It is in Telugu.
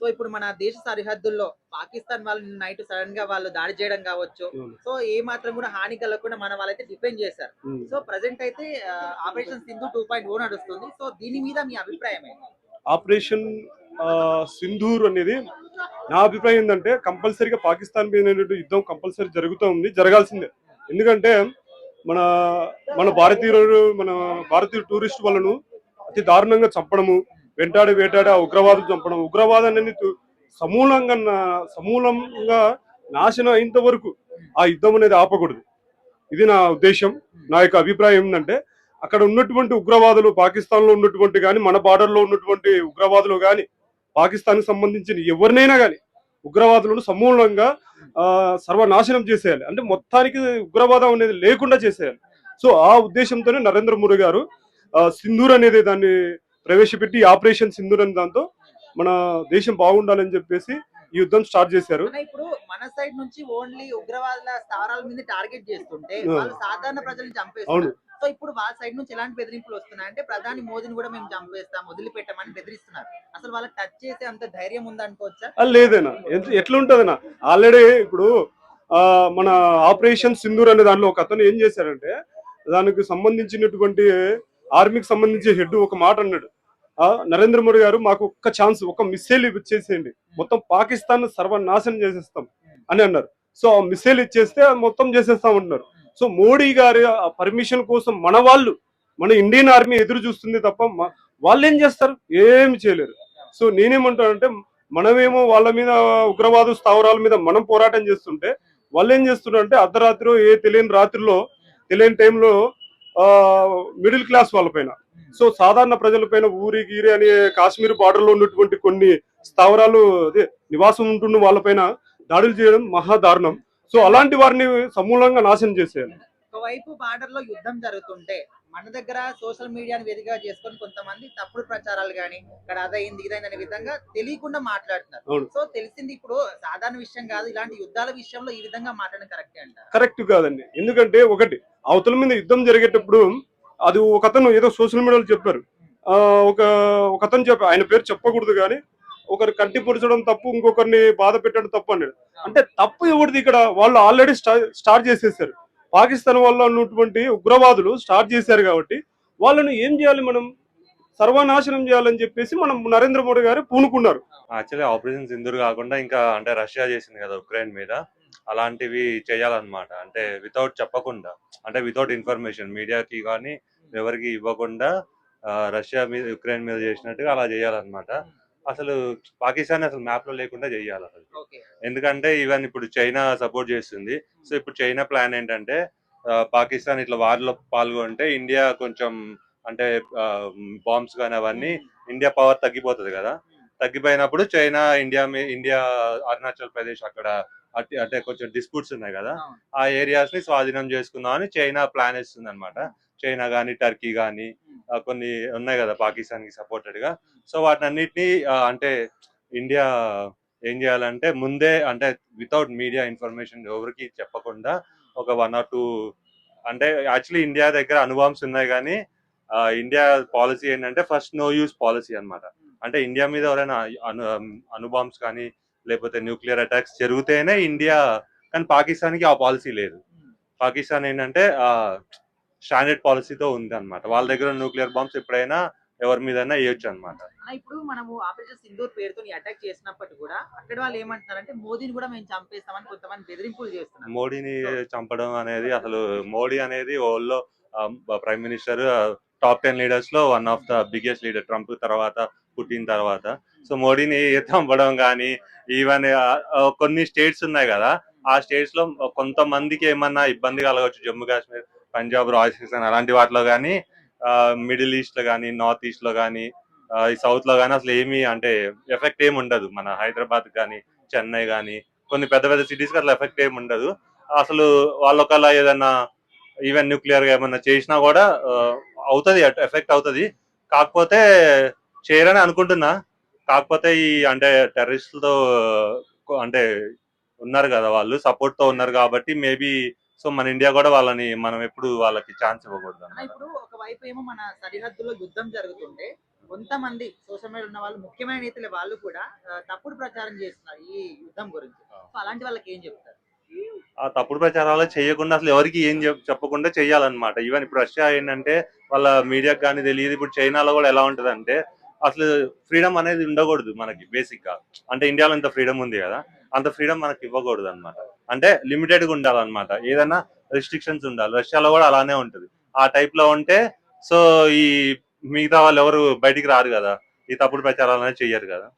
సో ఇప్పుడు మన దేశ సరిహద్దుల్లో పాకిస్తాన్ వాళ్ళు నైట్ సడన్గా వాళ్ళు దాడి చేయడం కావచ్చు. సో ఏ మాత్రం కూడా హాని కలగకుండా మన వాళ్ళైతే డిఫెండ్ చేశారు. సో ప్రజెంట్ అయితే operation Sindhu two point o నడుస్తుంది. సో దీని మీద మీ అభిప్రాయం ఆపరేషన్ సింధూర్ అనేది నా అభిప్రాయం ఏంటంటే కంపల్సరీగా పాకిస్తాన్ మీద యుద్ధం కంపల్సరీ జరుగుతూ ఉంది జరగాల్సిందే. ఎందుకంటే మన మన భారతీయులు మన భారతీయ టూరిస్ట్ వాళ్ళను అతి దారుణంగా చంపడము వెంటాడి వేటాడి ఆ ఉగ్రవాదులు చంపడం. ఉగ్రవాదం అనేది సమూలంగా నా- సమూలంగా నాశనం అయినంత వరకు ఆ యుద్ధం అనేది ఆపకూడదు. ఇది నా ఉద్దేశం నా యొక్క అభిప్రాయం ఏంటంటే అక్కడ ఉన్నటువంటి ఉగ్రవాదులు పాకిస్తాన్లో ఉన్నటువంటి కానీ మన బార్డర్లో ఉన్నటువంటి ఉగ్రవాదులు కానీ పాకిస్తాన్కి సంబంధించిన ఎవరినైనా కానీ ఉగ్రవాదులను సమూలంగా ఆ, సర్వనాశనం చేసేయాలి. అంటే మొత్తానికి ఉగ్రవాదం అనేది లేకుండా చేసేయాలి. సో ఆ ఉద్దేశంతోనే నరేంద్ర మోడీ గారు ఆ, సింధూర్ అనేది దాన్ని ప్రవేశపెట్టి ఆపరేషన్ సింధూర్ అనే దాంతో మన దేశం బాగుండాలని చెప్పేసి ఈ యుద్ధం స్టార్ట్ చేశారు. ఇప్పుడు మన సైడ్ నుంచి ఓన్లీ ఉగ్రవాదుల స్థావరాల మీద టార్గెట్ చేస్తుంటే సాధారణ ప్రజల్ని అవును. చంపేస్తున్నారు సో ఇప్పుడు వాళ్ళ సైడ్ నుంచి ఎలాంటి బెదిరింపులు వస్తున్నాయి అంటే ప్రధాని మోదీని కూడా మేము చంపేస్తాం వదిలిపెట్టామని బెదిరిస్తున్నారు. అసలు వాళ్ళకి టచ్ చేసే అంత ధైర్యం ఉందనుకోవచ్చా లేదేనా ఎంత- ఎట్లుంటదనా ఆల్రెడీ ఇప్పుడు మన ఆపరేషన్ సింధూర్ అనే దాంట్లో ఒక అతను ఏం చేశారంటే దానికి సంబంధించినటువంటి ఆర్మీకి సంబంధించి హెడ్ ఒక మాట అన్నాడు. ఆ, నరేంద్ర మోడీ గారు మాకు ఒక్క ఛాన్స్ ఒక మిస్సైల్ ఇచ్చేసేయండి. మొత్తం పాకిస్తాన్ సర్వనాశనం చేసేస్తాం. అని అన్నారు. సో ఆ మిస్సైల్ ఇచ్చేస్తే మొత్తం చేసేస్తాం అంటున్నారు. సో మోడీ గారి పర్మిషన్ కోసం మన వాళ్ళు మన ఇండియన్ ఆర్మీ ఎదురు చూస్తుంది తప్ప వాళ్ళు ఏం చేస్తారు? ఏమి చేయలేరు. సో నేనేమంటానంటే మనమేమో వాళ్ళ మీద ఉగ్రవాద స్థావరాల మీద మనం పోరాటం చేస్తుంటే వాళ్ళు ఏం చేస్తున్నారంటే అర్ధరాత్రి ఏ తెలియని రాత్రిలో తెలియని టైంలో మిడిల్ క్లాస్ వాళ్ళపైన సో సాధారణ ప్రజలపైన ఊరి గీరి అనే కాశ్మీర్ బార్డర్లో ఉన్నటువంటి కొన్ని స్థావరాలు అదే నివాసం ఉంటున్న వాళ్ళపైన దాడులు చేయడం మహా దారుణం. సో అలాంటి వారిని సమూలంగా నాశనం చేసేయాలి. ఒకవైపు బార్డర్లో యుద్ధం జరుగుతుంటే మన దగ్గర సోషల్ మీడియాని వేదికగా చేసుకొని కొంతమంది తప్పుడు ప్రచారాలు గాని ఇక్కడ అదైంది ఇదైంది అనే విధంగా తెలియకుండా మాట్లాడుతున్నారు. సో తెలిసింది ఇప్పుడు సాధారణ విషయం కాదు ఇలాంటి యుద్ధాల విషయంలో ఈ విధంగా మాట్లాడడం కరెక్టే అంటారు కరెక్ట్ కాదండి. ఎందుకంటే ఒకటి అవతల మీద యుద్ధం జరిగేటప్పుడు అది ఒక అతను ఏదో సోషల్ మీడియాలో చెప్పారు. ఆ, ఒక ఒక అతను చెప్ప ఆయన పేరు చెప్పకూడదు కానీ ఒకరు కంటి పొడిచడం తప్పు ఇంకొకరిని బాధ పెట్టడం తప్పు అన్నాడు. అంటే తప్పు ఎవరిది ఇక్కడ? వాళ్ళు ఆల్రెడీ స్టార్ట్ చేసేసారు. పాకిస్తాన్ వల్ల ఉన్నటువంటి ఉగ్రవాదులు స్టార్ట్ చేశారు కాబట్టి వాళ్ళను ఏం చేయాలి మనం? సర్వనాశనం చేయాలని చెప్పేసి మనం నరేంద్ర మోడీ గారు పూనుకున్నారు. యాక్చువల్లీ ఆపరేషన్ సింధూర్ కాకుండా ఇంకా అంటే రష్యా చేసింది కదా ఉక్రెయిన్ మీద. అలాంటివి చేయాలన్నమాట. అంటే వితౌట్ చెప్పకుండా అంటే వితౌట్ ఇన్ఫర్మేషన్ మీడియాకి కానీ ఎవరికి ఇవ్వకుండా రష్యా మీద ఉక్రెయిన్ మీద చేసినట్టుగా అలా చేయాలన్నమాట. అసలు పాకిస్తాన్ అసలు మ్యాప్లో లేకుండా చేయాలి అసలు. ఎందుకంటే ఈవెన్ ఇప్పుడు చైనా సపోర్ట్ చేస్తుంది. సో ఇప్పుడు చైనా ప్లాన్ ఏంటంటే పాకిస్తాన్ ఇట్లా వార్లో పాల్గొంటే ఇండియా కొంచెం అంటే బాంబ్స్ కానీ అవన్నీ ఇండియా పవర్ తగ్గిపోతుంది కదా. తగ్గిపోయినప్పుడు China India India Arunachal Pradesh అక్కడ అంటే కొంచెం డిస్ప్యూట్స్ ఉన్నాయి కదా. ఆ ఏరియాస్ని స్వాధీనం చేసుకుందాం అని చైనా ప్లాన్ వేస్తుంది అనమాట చైనా గానీ టర్కీ గానీ ఆ, కొన్ని ఉన్నాయి కదా పాకిస్తాన్కి సపోర్టెడ్గా సో వాటిని అన్నిటిని అంటే ఇండియా ఏం చేయాలంటే ముందే అంటే వితౌట్ మీడియా ఇన్ఫర్మేషన్ ఎవరికి చెప్పకుండా ఒక వన్ ఆర్ టూ అంటే యాక్చువల్లీ ఇండియా దగ్గర అనుబాంబ్స్ ఉన్నాయి కానీ ఇండియా పాలసీ ఏంటంటే ఫస్ట్ నో యూస్ పాలసీ అన్నమాట. అంటే ఇండియా మీద ఎవరైనా అను అనుబాంబ్స్ కానీ లేకపోతే న్యూక్లియర్ అటాక్స్ జరిగితేనే ఇండియా కానీ పాకిస్తాన్కి ఆ పాలసీ లేదు. పాకిస్తాన్ ఏంటంటే స్టాండర్డ్ పాలసీతో ఉంది అనమాట వాళ్ళ దగ్గర న్యూక్లియర్ బాంబ్స్ ఎప్పుడైనా ఎవరి మీదైనా వేయొచ్చు అనమాట ఇప్పుడు మనము ఆపరేషన్ సింధూర్ పేరుతో అటాక్ చేసినప్పటికీ కూడా అక్కడ వాళ్ళు ఏమంటున్నారంటే మోదీని కూడా మేము చంపేస్తామని కొంతమంది బెదిరింపులు చేస్తున్నారు. మోడీని చంపడం అనేది అసలు మోడీ అనేది వరల్డ్లో prime minister top ten లీడర్స్లో one of the biggest leader. Trump తర్వాత పుట్టిన తర్వాత. సో మోడీని ఎత్తంపడం కానీ ఈవెన్ కొన్ని స్టేట్స్ ఉన్నాయి కదా ఆ స్టేట్స్లో కొంతమందికి ఏమన్నా ఇబ్బంది కలగవచ్చు జమ్మూ కాశ్మీర్ పంజాబ్ రాజస్థాన్ అలాంటి వాటిలో కానీ మిడిల్ ఈస్ట్లో కానీ నార్త్ ఈస్ట్లో కానీ ఈ సౌత్లో కానీ అసలు ఏమీ అంటే ఎఫెక్ట్ ఏమి ఉండదు. మన హైదరాబాద్ కానీ చెన్నై కానీ కొన్ని పెద్ద పెద్ద సిటీస్కి అట్లా ఎఫెక్ట్ ఏమి ఉండదు. అసలు వాళ్ళొకలా ఏదన్నా ఈవెన్ న్యూక్లియర్గా ఏమన్నా చేసినా కూడా అవుతుంది ఎఫెక్ట్ అవుతుంది. కాకపోతే చేయరని అనుకుంటున్నా. కాకపోతే ఈ అంటే టెర్రరిస్టులతో అంటే ఉన్నారు కదా వాళ్ళు సపోర్ట్తో ఉన్నారు కాబట్టి మేబీ సో మన ఇండియా కూడా వాళ్ళని మనం ఎప్పుడు వాళ్ళకి ఛాన్స్ ఇవ్వకూడదు ఇప్పుడు ఒకవైపు ఏమో మన సరిహద్దులో యుద్ధం జరుగుతుంటే కొంతమంది సోషల్ మీడియా ఉన్న వాళ్ళు ముఖ్యమైన నేతలు వాళ్ళు కూడా ఆ, తప్పుడు ప్రచారం చేస్తున్నారు ఈ యుద్ధం గురించి. అలాంటి వాళ్ళకి ఏం చెప్తారు? ఆ తప్పుడు ప్రచారాలు చేయకుండా అసలు ఎవరికి ఏం చెప్- చెప్పకుండా చేయాలన్నమాట. ఈవెన్ ఇప్పుడు రష్యా ఏంటంటే వాళ్ళ మీడియాకి కానీ తెలియదు. ఇప్పుడు చైనాలో కూడా ఎలా ఉంటది అంటే అసలు ఫ్రీడమ్ అనేది ఉండకూడదు మనకి బేసిక్గా అంటే ఇండియాలో ఇంత ఫ్రీడమ్ ఉంది కదా అంత ఫ్రీడమ్ మనకి ఇవ్వకూడదు అనమాట అంటే లిమిటెడ్గా ఉండాలన్నమాట. ఏదైనా రెస్ట్రిక్షన్స్ ఉండాలి. రష్యాలో కూడా అలానే ఉంటది. ఆ టైప్లో ఉంటే సో ఈ మిగతా వాళ్ళు ఎవరు బయటికి రారు కదా ఈ తప్పుడు ప్రచారాలు అనేది చెయ్యరు కదా.